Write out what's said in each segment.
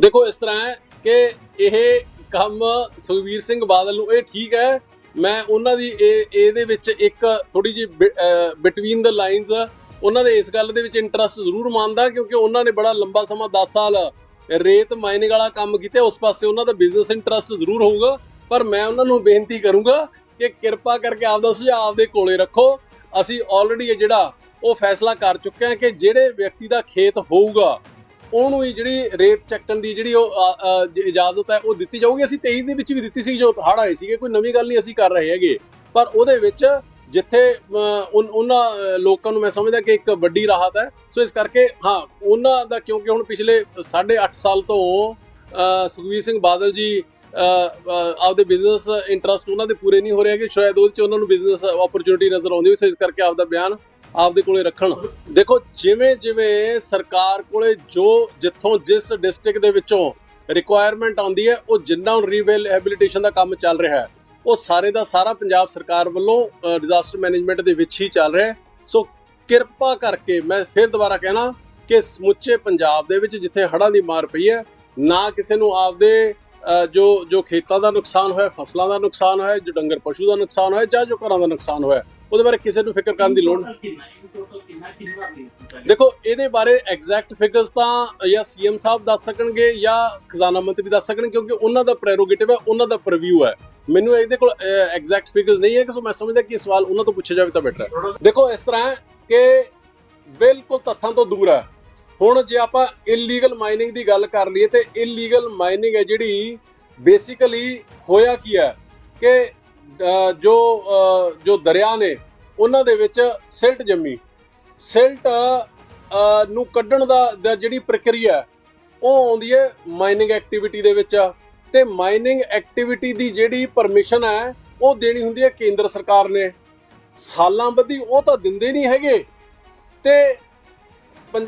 ਦੇਖੋ, ਇਸ ਤਰ੍ਹਾਂ ਹੈ ਕਿ ਇਹ ਕੰਮ ਸੁਖਵੀਰ ਸਿੰਘ ਬਾਦਲ ਨੂੰ, ਇਹ ਠੀਕ ਹੈ। ਮੈਂ ਉਹਨਾਂ ਦੀ ਇਹ, ਇਹਦੇ ਵਿੱਚ ਇੱਕ ਥੋੜੀ ਜਿਹੀ ਬਿਟਵੀਨ ਦ ਲਾਈਨਸ ਉਹਨਾਂ ਦੇ ਇਸ ਗੱਲ ਦੇ ਵਿੱਚ ਇੰਟਰਸਟ ਜ਼ਰੂਰ ਮੰਨਦਾ ਕਿਉਂਕਿ ਉਹਨਾਂ ਨੇ ਬੜਾ ਲੰਬਾ ਸਮਾਂ 10 ਸਾਲ ਰੇਤ ਮਾਈਨਿੰਗ ਵਾਲਾ ਕੰਮ ਕੀਤਾ, ਉਸ ਪਾਸੇ ਉਹਨਾਂ ਦਾ ਬਿਜ਼ਨਸ ਇੰਟਰਸਟ ਜ਼ਰੂਰ ਹੋਊਗਾ। ਪਰ ਮੈਂ ਉਹਨਾਂ ਨੂੰ ਬੇਨਤੀ ਕਰੂੰਗਾ ਕਿ ਕਿਰਪਾ ਕਰਕੇ ਆਪਦਾ ਸੁਝਾਅ ਆਪਦੇ ਕੋਲੇ ਰੱਖੋ। ਅਸੀਂ ਆਲਰੇਡੀ ਇਹ ਜਿਹੜਾ ਉਹ ਫੈਸਲਾ ਕਰ ਚੁੱਕੇ ਹਾਂ ਕਿ ਜਿਹੜੇ ਵਿਅਕਤੀ ਦਾ ਖੇਤ ਹੋਊਗਾ ਉਹਨੂੰ ਹੀ ਜਿਹੜੀ ਰੇਤ ਚੱਕਣ ਦੀ ਜਿਹੜੀ ਉਹ ਅ, ਇਜਾਜ਼ਤ ਹੈ ਉਹ ਦਿੱਤੀ ਜਾਊਗੀ। ਅਸੀਂ 23 ਦੇ ਵਿੱਚ ਵੀ ਦਿੱਤੀ ਸੀ ਜੋ ਹੜ੍ਹ ਆਏ ਸੀਗੇ ਕੋਈ ਨਵੀਂ ਗੱਲ ਨਹੀਂ ਅਸੀਂ ਕਰ ਰਹੇ ਹੈਗੇ। ਪਰ ਉਹਦੇ ਵਿੱਚ ਜਿੱਥੇ ਅ, ਉਹਨਾਂ ਲੋਕਾਂ ਨੂੰ ਮੈਂ ਸਮਝਦਾ ਕਿ ਇੱਕ ਵੱਡੀ ਰਾਹਤ ਹੈ। ਸੋ ਇਸ ਕਰਕੇ ਹਾਂ ਉਹਨਾਂ ਦਾ ਕਿਉਂਕਿ ਹੁਣ ਪਿਛਲੇ 8.5 ਸਾਲ ਤੋਂ ਅ, ਸੁਖਵੀਰ ਸਿੰਘ ਬਾਦਲ ਜੀ ਆਪਦੇ ਬਿਜ਼ਨਸ ਇੰਟਰਸਟ ਉਹਨਾਂ ਦੇ ਪੂਰੇ ਨਹੀਂ ਹੋ ਰਹੇ ਕਿ ਸ਼ਾਇਦ ਉਹਦੇ ਚ ਉਹਨਾਂ ਨੂੰ ਬਿਜ਼ਨਸ ਓਪਰਚੁਨਿਟੀ ਨਜ਼ਰ ਆਉਂਦੀ ਹੋਵੇ ਸੋ ਇਸ ਕਰਕੇ ਆਪਦਾ ਬਿਆਨ ਆਪਦੇ ਕੋਲੇ ਰੱਖਣ। ਦੇਖੋ, ਜਿਵੇਂ ਜਿਵੇਂ ਸਰਕਾਰ ਕੋਲੇ ਜੋ ਜਿੱਥੋਂ ਜਿਸ ਡਿਸਟ੍ਰਿਕਟ ਦੇ ਵਿੱਚੋਂ ਰਿਕੁਆਇਰਮੈਂਟ ਆਉਂਦੀ ਹੈ, ਉਹ ਜਿੰਨਾ ਹੁਣ ਰੀਹੈਬਿਲਿਟੇਸ਼ਨ ਦਾ ਕੰਮ ਚੱਲ ਰਿਹਾ ਹੈ, ਉਹ ਸਾਰੇ ਦਾ ਸਾਰਾ ਪੰਜਾਬ ਸਰਕਾਰ ਵੱਲੋਂ ਡਿਜ਼ਾਸਟਰ ਮੈਨੇਜਮੈਂਟ ਦੇ ਵਿੱਚ ਹੀ ਚੱਲ ਰਿਹਾ ਹੈ। ਸੋ ਕਿਰਪਾ ਕਰਕੇ ਮੈਂ ਫਿਰ ਦੁਬਾਰਾ ਕਹਿਣਾ ਕਿ ਸਮੁੱਚੇ ਪੰਜਾਬ ਦੇ ਵਿੱਚ ਜਿੱਥੇ ਹੜ੍ਹਾਂ ਦੀ ਮਾਰ ਪਈ ਹੈ, ਨਾ ਕਿਸੇ ਨੂੰ ਆਪਦੇ ਜੋ ਜੋ ਖੇਤਾਂ ਦਾ ਨੁਕਸਾਨ ਹੋਇਆ, ਫਸਲਾਂ ਦਾ ਨੁਕਸਾਨ ਹੋਇਆ, ਜੋ ਡੰਗਰ ਪਸ਼ੂ ਦਾ ਨੁਕਸਾਨ ਹੋਇਆ, ਜਾਂ ਜੋ ਘਰਾਂ ਦਾ ਨੁਕਸਾਨ ਹੋਇਆ ਉਹਦੇ ਬਾਰੇ ਕਿਸੇ ਨੂੰ ਫਿਕਰ ਕਰਨ ਦੀ ਲੋੜ ਨਹੀਂ। ਦੇਖੋ, ਇਹਦੇ ਬਾਰੇ ਐਗਜ਼ੈਕਟ ਫਿਗਰਸ ਤਾਂ ਜਾਂ ਸੀਐਮ ਸਾਹਿਬ ਦੱਸ ਸਕਣਗੇ ਜਾਂ ਖਜ਼ਾਨਾ ਮੰਤਰੀ ਦੱਸ ਸਕਣਗੇ, ਕਿਉਂਕਿ ਉਹਨਾਂ ਦਾ ਪ੍ਰੈਰੋਗੇਟਿਵ ਹੈ, ਉਹਨਾਂ ਦਾ ਪ੍ਰਵਿਊ ਹੈ। ਮੈਨੂੰ ਇਹਦੇ ਕੋਲ ਐਗਜ਼ੈਕਟ ਫਿਗਰਸ ਨਹੀਂ ਹੈ ਕਿ ਸੋ ਮੈਂ ਸਮਝਦਾ ਕਿ ਇਹ ਸਵਾਲ ਉਹਨਾਂ ਤੋਂ ਪੁੱਛਿਆ ਜਾਵੇ ਤਾਂ ਬੈਟਰ ਹੈ। ਦੇਖੋ, ਇਸ ਤਰ੍ਹਾਂ ਹੈ ਕਿ ਬਿਲਕੁਲ ਤੱਥਾਂ ਤੋਂ ਦੂਰ ਹੈ। ਹੁਣ ਜੇ ਆਪਾਂ ਇਲੀਗਲ ਮਾਈਨਿੰਗ ਦੀ ਗੱਲ ਕਰ ਲਈਏ, ਤੇ ਇਲੀਗਲ ਮਾਈਨਿੰਗ ਹੈ ਜਿਹੜੀ ਬੇਸਿਕਲੀ ਹੋਇਆ ਕੀ ਹੈ ਕਿ ਜੋ ਜੋ ਦਰਿਆ ਨੇ, ਉਹਨਾਂ ਦੇ ਵਿੱਚ ਸਿਲਟ ਜੰਮੀ। ਸਿਲਟ ਨੂੰ ਕੱਢਣ ਦਾ ਜਿਹੜੀ ਪ੍ਰਕਿਰਿਆ, ਉਹ ਆਉਂਦੀ ਹੈ ਮਾਈਨਿੰਗ ਐਕਟੀਵਿਟੀ ਦੇ ਵਿੱਚ। ਤੇ ਮਾਈਨਿੰਗ ਐਕਟੀਵਿਟੀ ਦੀ ਜਿਹੜੀ ਪਰਮਿਸ਼ਨ ਹੈ, ਉਹ ਦੇਣੀ ਹੁੰਦੀ ਹੈ ਕੇਂਦਰ ਸਰਕਾਰ ਨੇ। ਸਾਲਾਂ ਬੱਧੀ ਉਹ ਤਾਂ ਦਿੰਦੇ ਨਹੀਂ ਹੈਗੇ। ਤੇ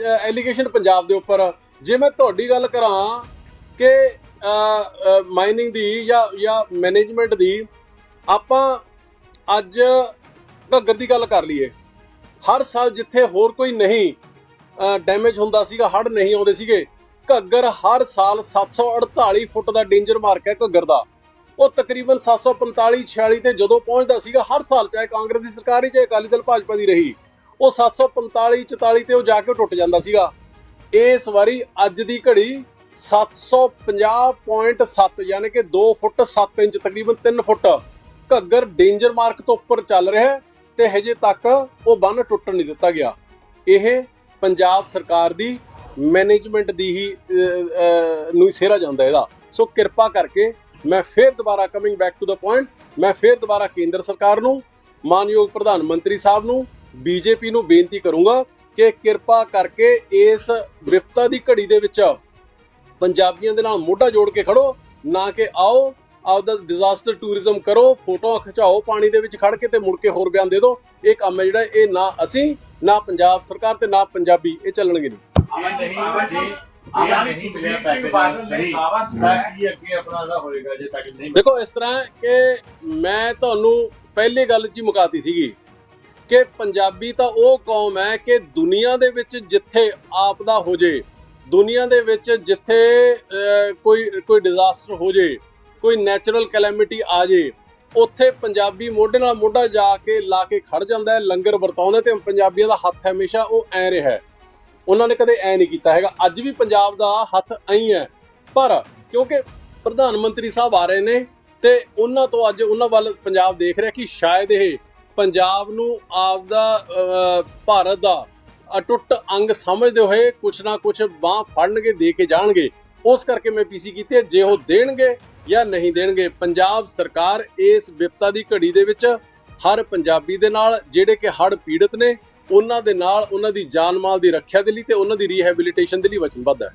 ਐਲੀਗੇਸ਼ਨ ਪੰਜਾਬ ਦੇ ਉੱਪਰ। ਜੇ ਮੈਂ ਤੁਹਾਡੀ ਗੱਲ ਕਰਾਂ ਕਿ ਮਾਈਨਿੰਗ ਦੀ ਜਾਂ ਜਾਂ ਮੈਨੇਜਮੈਂਟ ਦੀ ਆਪਾਂ ਅੱਜ ਘੱਗਰ ਦੀ ਗੱਲ ਕਰ ਲਈਏ। ਹਰ ਸਾਲ ਜਿੱਥੇ ਹੋਰ ਕੋਈ ਨਹੀਂ ਡੈਮੇਜ ਹੁੰਦਾ ਸੀਗਾ ਹੜ ਨਹੀਂ ਆਉਂਦੇ ਸੀਗੇ, ਘੱਗਰ ਹਰ ਸਾਲ 748 ਫੁੱਟ ਦਾ ਡੇਂਜਰ ਮਾਰਕ ਹੈ ਘੱਗਰ ਦਾ। ਉਹ ਤਕਰੀਬਨ 745 46 ਤੇ ਜਦੋਂ ਪਹੁੰਚਦਾ ਸੀਗਾ, ਹਰ ਸਾਲ ਚਾਹੇ ਕਾਂਗਰਸ ਦੀ ਸਰਕਾਰ ਹੀ, ਚਾਹੇ ਅਕਾਲੀ ਦਲ ਭਾਜਪਾ ਦੀ ਰਹੀ, ਉਹ 745 44 ਤੇ ਉਹ ਜਾ ਕੇ ਟੁੱਟ ਜਾਂਦਾ ਸੀਗਾ। ਇਸ ਵਾਰੀ ਅੱਜ ਦੀ ਘੜੀ 750.7 ਯਾਨੀ ਕਿ 2 ਫੁੱਟ 7 ਇੰਚ, ਤਕਰੀਬਨ 3 ਫੁੱਟ। ਘੱਗਰ ਡੇਂਜਰ ਮਾਰਕ ਤੋਂ ਉੱਪਰ ਚੱਲ ਰਿਹਾ ਹੈ ਤੇ ਹਜੇ ਤੱਕ ਉਹ ਬੰਨ ਟੁੱਟਣ ਨਹੀਂ ਦਿੱਤਾ ਗਿਆ। ਇਹ ਪੰਜਾਬ ਸਰਕਾਰ ਦੀ ਮੈਨੇਜਮੈਂਟ ਦੀ ਹੀ ਨੂੰ ਹੀ ਸਿਹਰਾ ਜਾਂਦਾ ਇਹਦਾ। ਸੋ ਕਿਰਪਾ ਕਰਕੇ ਮੈਂ ਫਿਰ ਦੁਬਾਰਾ coming back to the point ਮੈਂ ਫਿਰ ਦੁਬਾਰਾ ਕੇਂਦਰ ਸਰਕਾਰ ਨੂੰ, ਮਾਨਯੋਗ ਪ੍ਰਧਾਨ ਮੰਤਰੀ ਸਾਹਿਬ ਨੂੰ, ਬੀਜੇਪੀ ਨੂੰ ਬੇਨਤੀ ਕਰੂੰਗਾ ਕਿ ਕਿਰਪਾ ਕਰਕੇ ਇਸ ਵਿਪਤਾ ਦੀ ਘੜੀ ਦੇ ਵਿੱਚ ਪੰਜਾਬੀਆਂ ਦੇ ਨਾਲ ਮੋਢਾ ਜੋੜ ਕੇ ਖੜੋ, ਨਾ ਕਿ ਆਓ ਆਪਦਾ ਡਿਜ਼ਾਸਟਰ ਟੂਰਿਜ਼ਮ ਕਰੋ ਫੋਟੋਆਂ ਖਿਚਾਓ ਪਾਣੀ ਦੇ ਵਿੱਚ ਖੜ ਕੇ ਤੇ ਮੁੜ ਕੇ ਹੋਰ ਬਿਆਨ ਦੇ ਦਿਓ। ਇਹ ਕੰਮ ਹੈ ਜਿਹੜਾ ਇਹ ਨਾ ਅਸੀਂ ਨਾ ਪੰਜਾਬ ਸਰਕਾਰ ਤੇ ਨਾ ਪੰਜਾਬੀ ਇਹ ਚੱਲਣਗੇ ਨਹੀਂ। ਜੀ ਦਾ ਜੇ ਦੇਖੋ ਇਸ ਤਰ੍ਹਾਂ ਕਿ ਮੈਂ ਤੁਹਾਨੂੰ ਪਹਿਲੀ ਗੱਲ ਹੀ ਮੁਕਾਤੀ ਸੀਗੀ ਕਿ ਪੰਜਾਬੀ ਤਾਂ ਉਹ ਕੌਮ ਹੈ ਕਿ ਦੁਨੀਆ ਦੇ ਵਿੱਚ ਜਿੱਥੇ ਆਪਦਾ ਹੋ ਜੇ ਦੁਨੀਆ ਦੇ ਵਿੱਚ ਜਿੱਥੇ ਕੋਈ ਕੋਈ ਡਿਜ਼ਾਸਟਰ ਹੋ ਜੇ ਕੋਈ ਨੈਚੁਰਲ ਕੈਲੈਮਿਟੀ ਆ ਜੇ ਉੱਥੇ ਪੰਜਾਬੀ ਮੋਢੇ ਨਾਲ ਮੋਢਾ ਜਾ ਕੇ ਲਾ ਕੇ ਖੜ ਜਾਂਦਾ ਹੈ ਲੰਗਰ ਵਰਤਾਉਂਦਾ ਤੇ ਪੰਜਾਬੀਆਂ ਦਾ ਹੱਥ ਹਮੇਸ਼ਾ ਉਹ ਐ ਰਿਹਾ ਹੈ। ਉਹਨਾਂ ਨੇ ਕਦੇ ਐ ਨਹੀਂ ਕੀਤਾ ਹੈਗਾ। ਅੱਜ ਵੀ ਪੰਜਾਬ ਦਾ ਹੱਥ ਐਂ ਹੈ। ਪਰ ਕਿਉਂਕਿ ਪ੍ਰਧਾਨ ਮੰਤਰੀ ਸਾਹਿਬ ਆ ਰਹੇ ਨੇ ਤੇ ਉਹਨਾਂ ਤੋਂ ਅੱਜ ਉਹਨਾਂ ਵੱਲ ਪੰਜਾਬ ਦੇਖ ਰਿਹਾ ਕਿ ਸ਼ਾਇਦ ਇਹ ਪੰਜਾਬ ਨੂੰ ਆਪਦਾ ਅਹ, ਭਾਰਤ ਦਾ ਅਟੁੱਟ ਅੰਗ ਸਮਝਦੇ ਹੋਏ ਕੁਛ ਨਾ ਕੁਛ ਬਾਹ ਫੜਨਗੇ ਦੇ ਕੇ ਜਾਣਗੇ। ਉਸ ਕਰਕੇ ਮੈਂ ਪੀਸੀ ਕੀਤੀ ਹੈ। ਜੇ ਉਹ ਦੇਣਗੇ ਜਾਂ ਨਹੀਂ ਦੇਣਗੇ। ਪੰਜਾਬ ਸਰਕਾਰ ਇਸ ਵਿਪਤਾ ਦੀ ਘੜੀ ਦੇ ਵਿੱਚ ਹਰ ਪੰਜਾਬੀ ਦੇ ਨਾਲ, ਜਿਹੜੇ ਕਿ ਹੜ੍ਹ ਪੀੜਤ ਨੇ, ਉਹਨਾਂ ਦੇ ਨਾਲ ਉਹਨਾਂ ਦੀ ਜਾਨ ਮਾਲ ਦੀ ਰੱਖਿਆ ਦੇ ਲਈ ਤੇ ਉਹਨਾਂ ਦੀ ਰੀਹੈਬਿਲਿਟੇਸ਼ਨ ਦੇ ਲਈ ਵਚਨਬੱਧ ਹੈ।